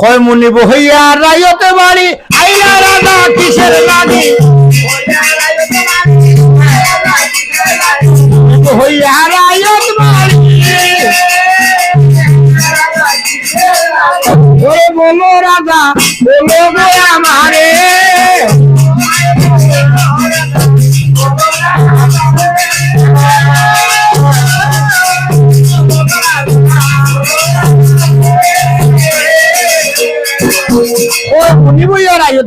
কয় মুনি বহইয়া রায়তে বাড়ি, আইয়া রাধা কিসের লাগি বহইয়া রায়ত বাড়ি। ওরে বলো রাজা, বলো গো আমারে।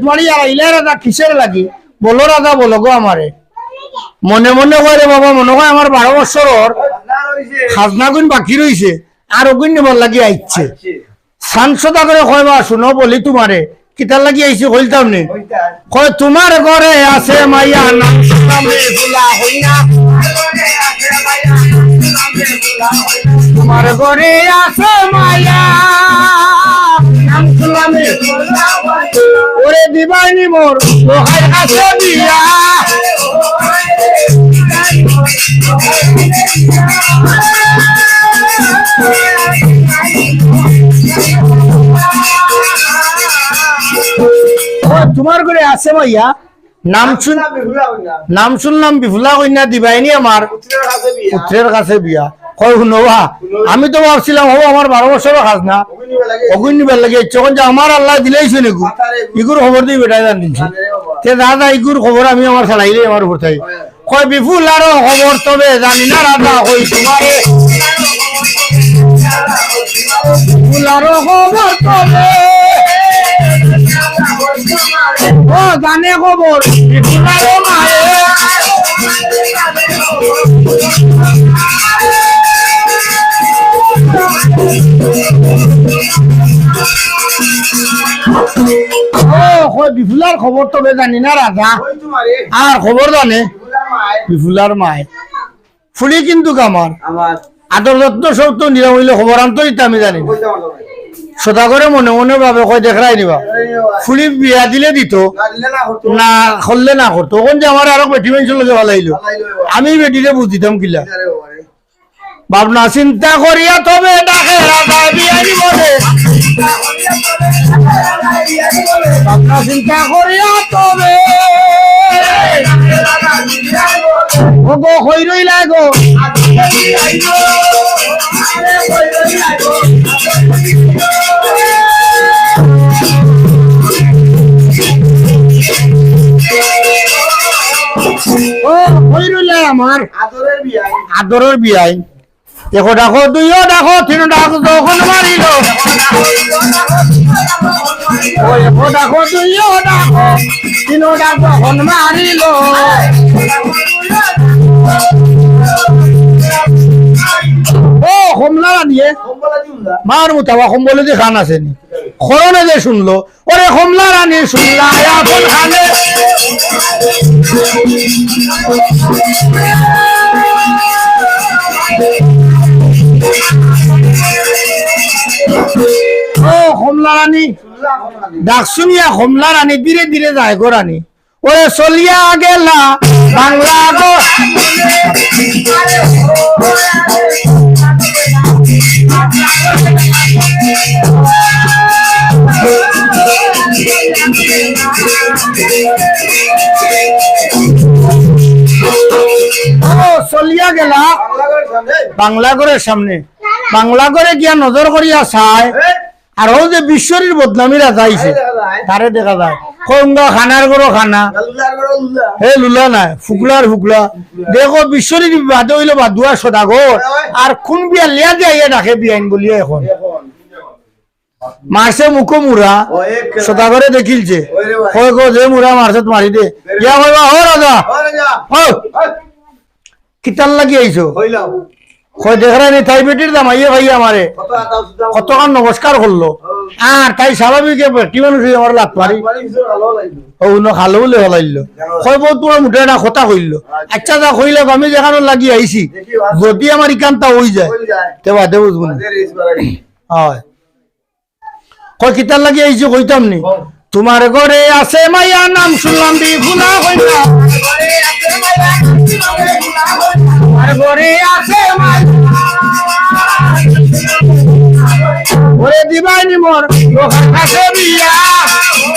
আইলা রাজা কিসের লাগি? বলো রাজা, বলো গো আমারে। মনে মনে কয় রে বাবা, মনে হয় আমার বারো বছর খাজনা গুণ বাকি রইছে আর ওগুন নিবার লাগি আইছে সাংসদা করে কয়, বা শুনো বলি তোমারে কিতার লাগি আইছে কইতাম নি কয় তোমার ঘরে আছে মাইয়া নাম হইনা। তোমার ঘরে আছে মাইয়া নাম ওরে দিবাইনি মোর লোহাই আছে ও, তোমার ঘরে আছে মাইয়া? নাম শুন নাম শুনলাম বিফুলা কন্যা দিবাইনি আমার। পুত্রের কাছে বিয়া। কয় শুনবা আমি তো ভাবছিলাম হব আমার বারো বছরও খাস না। অগুন নিবার লাগে যখন যে আমার আল্লাহ দিলেইছে নাকু? ইগুর খবর দিয়ে বেটাই জান। দিনছি তে দাদা, ইগুর খবর আমি আমার ছাড়াইলে আমার উপর কয় বিপুল আরও খবর তবে জানি না রাজা হই তোমারে? জানে খবর। কয় বিপুলার খবর তবে জানি না রাজা আর খবর জানে? বিপুলার মায়। ফুলি কিন্তু আমার আদর যত্ন সব তো নিরামইলে খবর আন্তরিত আমি জানি না সদা করে মনে মনে ভাবে কয় দেখরাই নিবা ফুলি বিয়া দিলে দিত। না করলে না করতো তখন যে আমার আরও বেটি মানুষের লগে ভালো আমি বেটিরে বুঝ দিতাম কিলা। ভাবনা চিন্তা করিয়া তবে ডাকে রাজা বলে ভাবনা চিন্তা করিয়া তবে। হই রইলা গো। ও হই রইলা আমার। আদরের বিয়াই। আদরের বিয়াই। দেখো ডাকো দুইও ডাকো তিন দেখো তিন ডাকো যখন মারিল। ও মার মুতাবা কম্বলে যে খান আছে নি। খরনে যে শুনলো, ওরে কমলা রানী শুনলা খানে। কমলা রানী? শুনলা কমলা রানী, ধীরে ধীরে যায় গো রানী। ওরে চলিয়া গেলা বাংলা চলিয়া গেলা বাংলা ঘরের সামনে। বাংলা ঘরে গিয়া নজর করিয়া চায় আর ও যে বিশ্বরীর বদনামিরা যাইছে তারে দেখা যায়। কঙ্গা খানার গরো খানা। হে লুলা নাই ফুকলার ফুকলা। দেখো বিশ্বরীর বাদে হইল বাদুয়া সদাগর আর কোন বিয়া লিয়া দিয়া ইয়ে ডাকে বিয়াইন বলিয়া এখন। মারছে মুখো মুরা সদাগরে দেখিলছে। কয় গো যে মুরা মারছে মারি দে। ইয়া কইবা ও রাজা। যা কিতাল লাগি আইছো। হইলাম। কয় দেখরা নি তাই বেটির দাম, আইয়ে ভাই আমারে। কতক্ষণ নমস্কার করল। আর তাই স্বাভাবিক কি মানুষ আমার লাত পারি ও ন খালো বলে হলাইল। কয় মুঠে না কথা কইল। আচ্ছা যা কইলে আমি যেখানে লাগি আইছি। যদি আমার ইকান্তা হই যায়, তে বাদে বুঝব হয়। কয় কিতার লাগি আইছি কইতাম নি? তোমার ঘরে আছে মাইয়া নাম শুনলাম কইনা। তোমার ঘরে আছে মাইয়া ও ওরে দিবাইনি মোর। লোকের কাছে বিয়া ও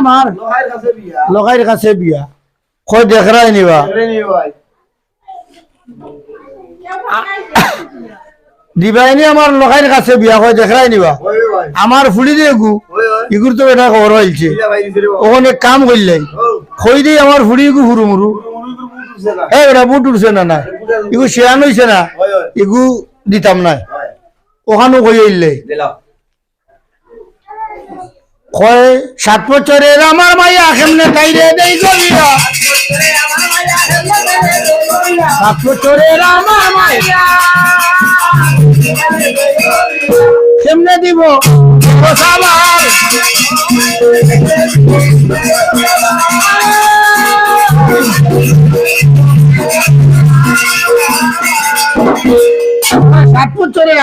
আমার। লোহার কাছে বিয়া। কই দেখরাই নিবা রে নি ভাই দিবাইনি আমার লোকের কাছে বিয়া কই দেখরাই নিবা আমার ফুলি দিয়ে গু। ইগুর তো এটা খবর বাবা। ওখানে কাম করলেন ও কই দিয়ে আমার ফুড়ি গু হুরু মুরু মুড়ি তো বুট উঠছে না এই ওরা বুট উঠছে না না ইগু শেয়ান হইছে না ইগু দিতাম না ওখানেও কই আইলে দিলাম কয় সাত বছরের আমার মাইয়া কেমনে তাইরে দেই গলিয়া সাত বছরের আমার মাইয়া কেমনে দিব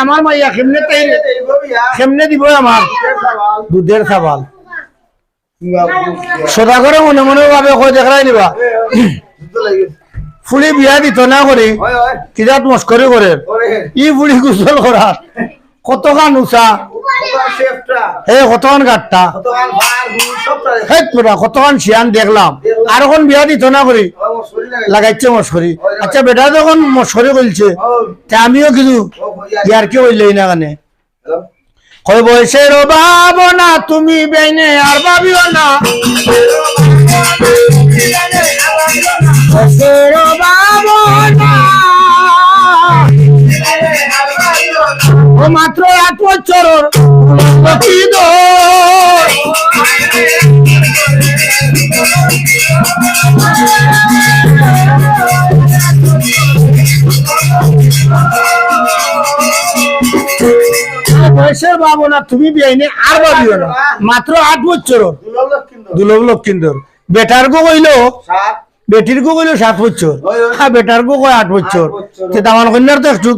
আমার মাইয়া কেমনে কেমনে দিব? আমার দুধের সিঙ্গাপুর সদা করে মনে মনে ভাবে কই দেখাই নিবা ফুলি বিয়া দিত না করি কিরাত মস্করি করে ই ফুলি গুসল করা কতখান উষা ওটা শেফটা হে কতখান গাট্টা? কতকাল ভার গুড় সবটা হে পুরা কতখান শিয়ান দেখলাম। আর এখন বিয়া দিত না করি আমার শরীর লাগে। লাগাইছে মস্করি আচ্ছা বেটা যখন মস্করি করছে তা আমিও কিছু ইয়ার কি হইলেই না কানে। কই বয়সের না তুমি বেনে আর ভাবিও না। বয়সের বয়সের বাবু না তুমি বিয়াইনি আর ভাবিও না। মাত্র আট বছর দুলাভ লক্ষিন্দর বেটার গো কইলো বেটির গো কইলো সাত বছর। হ্যাঁ বেটার গো কয় আট বছর। কন্যার তো একটু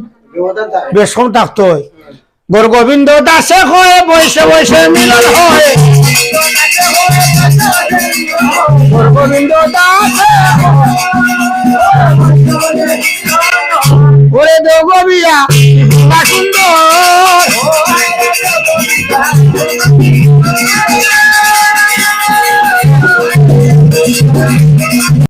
বেশ কম থাকতো হয়। গোর গোবিন্দ দাসে কয় বয়সে বয়সে মিলন হয়। গোর গোবিন্দ দাসে